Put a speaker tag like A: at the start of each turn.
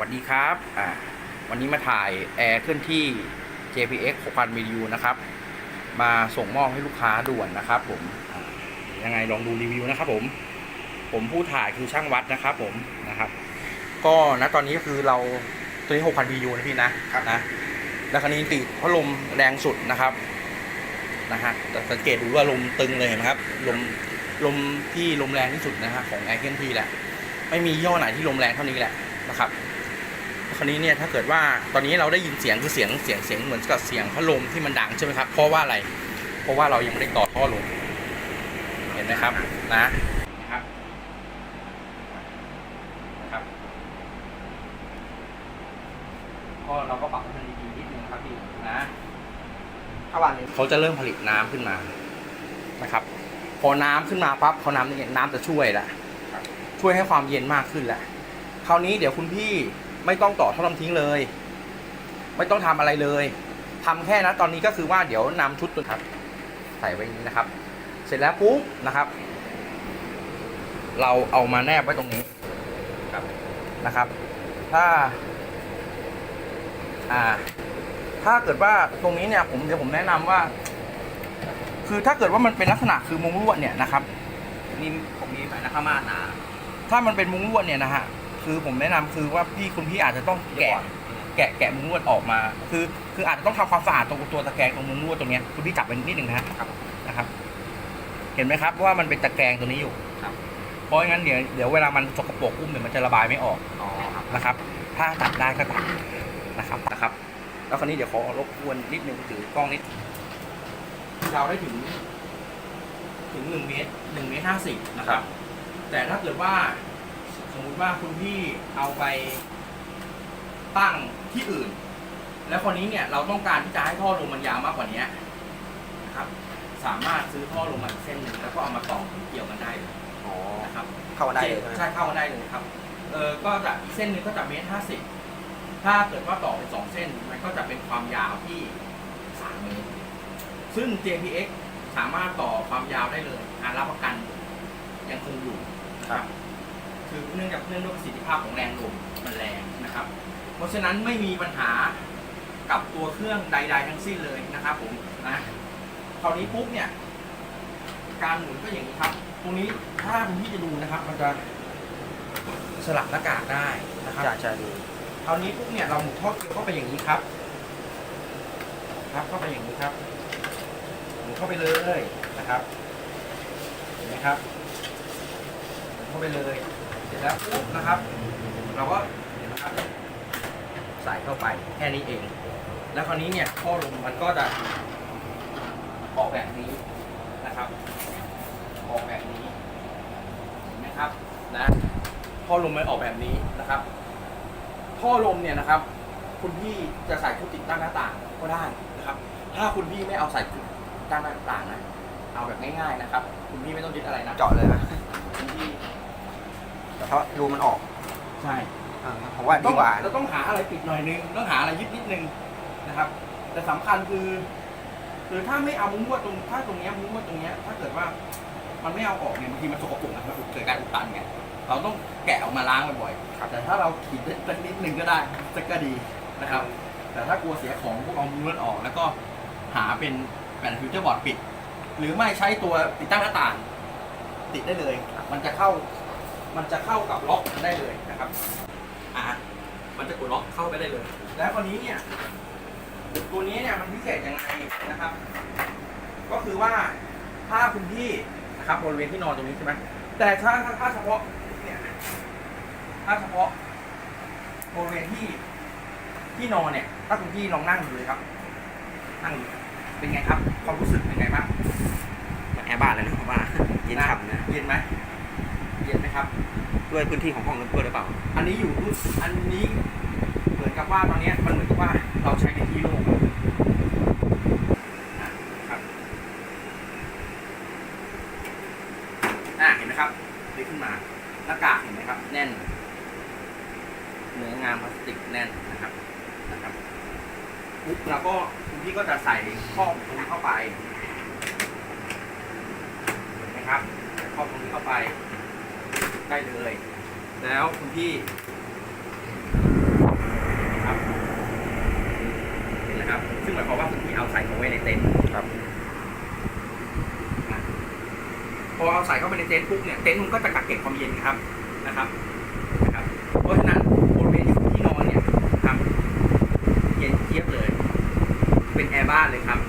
A: วัสดีครับอ่าวันนี้มาถ่ายแอร์เคลื่อนที่ JPX 6,000 MU นะครับ มาส่งมอบให้ลูกค้าด่วนนะครับผมอ่ายังไงลองดูรีวิวนะครับผม ผมผู้ถ่ายคือช่างวัดนะครับผมนะครับ ก็ณตอนนี้ก็คือเราตัวนี้ 6,000 MU นะพี่นะนะแล้วคันนี้ติดพัดลมแรงสุดนะครับนะฮะแต่สังเกตดูว่าลมตึงเลยเห็นไหมครับลมลมที่ลมแรงที่สุดนะฮะของแอร์เคลื่อนที่แหละ ไม่มียี่ห้อไหนที่ลมแรงเท่านี้แหละนะครับ คราวนี้เนี่ยถ้าเกิดว่าตอนนี้เราได้ยินเสียงคือเสียงเสียงเสียงเหมือนกับเสียงพัดลมที่มันดังใช่ไหมครับเพราะว่าอะไร เพราะว่าเรายังไม่ได้ต่อท่อลมเห็นไหมครับนะนะครับนะครับก็เราก็ปรับให้มันดีๆนิดนึงนะครับพี่นะ
B: ถ้าวันนี้
A: เขาจะเริ่มผลิตน้ำขึ้นมานะครับ พอน้ำขึ้นมาปั๊บเขาน้ำเนี่ยน้ำจะช่วยละช่วยให้ความเย็นมากขึ้นแหละคราวนี้เดี๋ยวคุณพี่ ไม่ต้องต่อท่อน้ำทิ้งเลย ไม่ต้องทำอะไรเลยทำแค่นะตอนนี้ก็คือว่าเดี๋ยวนำชุดตัวครับใส่ไว้นี้นะครับ เสร็จแล้วปุ๊บนะครับ เราเอามาแนบไว้ตรงนี้ครับนะครับ ถ้า อ่า ถ้าเกิดว่าตรงนี้เนี่ย ผมเดี๋ยวผมแนะนำว่า คือถ้าเกิดว่ามันเป็นลักษณะคือมุ้งลวดเนี่ยนะครับ
B: นี่ผมมีแผ่นนักมาหนา
A: ถ้ามันเป็นมุ้งลวดเนี่ยนะฮะ คือผมแนะนำคือว่าพี่คุณพี่อาจจะต้องแกะแกะแกะมุ้งลวดออกมา คือคืออาจจะต้องทำความสะอาดตรงตัวตะแกรงตรงมุ้งลวดตรงเนี้ยคุณพี่จับไปนิดหนึ่งนะฮะ
B: ครับ
A: นะครับ เห็นไหมครับว่ามันเป็นตะแกรงตัวนี้อยู่
B: ครับ
A: เพราะงั้นเดี๋ยวเดี๋ยวเวลามันสกปรกอุ้มเดี๋ยวมันจะระบายไม่ออก
B: อ๋อครับ
A: นะครับ ถ้าตัดได้ก็ตัดนะครับนะครับ แล้วคราวนี้เดี๋ยวขอรบกวนนิดนึงถือกล้องนิดเราได้ถึง ถึงหนึ่งเมตรหนึ่งเมตรห้าสิบนะครับ แต่ถ้าเกิดว่า สมมุติว่าคุณพี่เอาไปตั้งที่อื่น แล้วคนนี้เนี่ยเราต้องการที่จะให้ท่อลมมันยาวมากกว่านี้นะครับ สามารถซื้อท่อลมมาอีกเส้นหนึ่งแล้วก็เอามาต่อเกี่ยวกันได้เลย
B: อ๋อ
A: นะครับ
B: เข้ามาได้เลยใช่ไหม
A: ใช่เข้ามาได้เลยครับเออก็จะอีกเส้นหนึ่งก็จะเมตรห้าสิบถ้าเกิดว่าต่อเป็นสองเส้นมันก็จะเป็นความยาวที่สามเมตรซึ่ง JPX สามารถต่อความยาวได้เลยอ่ารับประกันยังคงอยู่นะครับ คือเนื่องจากเนื่องด้วยประสิทธิภาพของแรงลมมันแรงนะครับ เพราะฉะนั้นไม่มีปัญหากับตัวเครื่องใด ๆ ทั้งสิ้นเลยนะครับผมนะคราวนี้ปุ๊บเนี่ย การหมุนก็อย่างนี้ครับ ตรงนี้ถ้าคุณพี่จะดูนะครับ มันจะสลับหน้ากากได้นะครับ
B: ใช่ใช่ดู
A: คราวนี้ปุ๊บเนี่ยเราหมุนท่อเกียวเข้าไปอย่างนี้ครับ ครับเข้าไปอย่างนี้ครับหมุนเข้าไปเลยนะครับเห็นไหมครับหมุนเข้าไปเลยเสร็จ แล้วปุ๊บนะครับ เราก็เห็นไหมครับใส่เข้าไปแค่นี้เอง แล้วคราวนี้เนี่ยท่อลมมันก็จะออกแบบนี้นะครับ ออกแบบนี้เห็นไหมครับนะท่อลมมันออกแบบนี้นะครับท่อลมเนี่ยนะครับ คุณพี่จะใส่ชุดติดตั้งหน้าต่างก็ได้นะครับ ถ้าคุณพี่ไม่เอาใส่ชุดติดตั้งหน้าต่างนะเอาแบบง่ายๆนะครับ คุณพี่ไม่ต้องยึดอะไรนะ
B: เจาะเลยนะ
A: คุณพี่
B: แต่ถ้ารูมันออก
A: ใช่
B: อ่าผมว่า
A: ต้
B: ดี
A: อง
B: กว่า
A: เราต้องหาอะไรปิดหน่อยนึงต้องหาอะไรยึดนิดนึงนะครับ แต่สำคัญคือคือถ้าไม่เอามุ้งลวดตรงถ้าตรงเนี้ยมุ้งลวดตรงเนี้ยถ้าเกิดว่ามันไม่เอาออกเนี่ยบางทีมันสกปรกนะมันเกิดการอุดตันไงเราต้องแกะออกมาล้างบ่อยๆแต่ถ้าเราขีดสักนิดนึงก็ได้สักก็ดีนะครับ แต่ถ้ากลัวเสียของพวกเอามุ้งลวดออก แล้วก็หาเป็นแผ่นฟิวเจอร์บอร์ดปิด หรือไม่ใช้ตัวติดตั้งหน้าต่าง ติดได้เลย มันจะเข้า มันจะเข้ากับล็อกได้เลยนะครับอ่ามันจะกดล็อกเข้าไปได้เลย แล้วคราวนี้เนี่ยตัวนี้เนี่ยมันพิเศษยังไงนะครับ ก็คือว่าถ้าคุณพี่นะครับบริเวณที่นอนตรงนี้ใช่ไหมแต่ถ้าถ้าถ้าเฉพาะเนี่ยถ้าเฉพาะบริเวณที่ที่นอนเนี่ย ถ้าคุณพี่ลองนั่งดูเลยครับ นั่งดูเป็นไงครับความรู้สึกเป็นไงบ้าง
B: แอร์บ้านเลยนะผมว่าเย็นฉ่ำนะ
A: เย็นไหมเย็นไหมครับ
B: ด้วยพื้นที่ของห้องนั้นด้วยหรือเปล่า
A: อันนี้อยู่รุ่นอันนี้เหมือนกับว่าตอนนี้มันเหมือนกับว่าเราใช้ในที่โล่งอะครับอะเห็นไหมครับดึงขึ้นมาหน้ากากเห็นไหมครับ แน่น เนื้องามพลาสติกแน่นนะครับนะครับปุ๊บแล้วก็คุณพี่ก็จะใส่ข้อบตรงนี้เข้าไปเห็นไหมครับข้อตรงนี้เข้าไป ได้เลย แล้วคุณพี่ครับเห็นนะครับ ซึ่งหมายความว่าคุณพี่เอาใส่เข้าไว้ในเต็นท์
B: ครับ
A: พอเอาใส่เข้าไปในเต็นท์ปุ๊บเนี่ยเต็นท์มันก็จะกักเก็บความเย็นครับนะครับนะครับ เพราะฉะนั้นบริเวณที่นอนเนี่ยครัเย็นเยียบเลย เป็นแอร์บ้านเลยครับ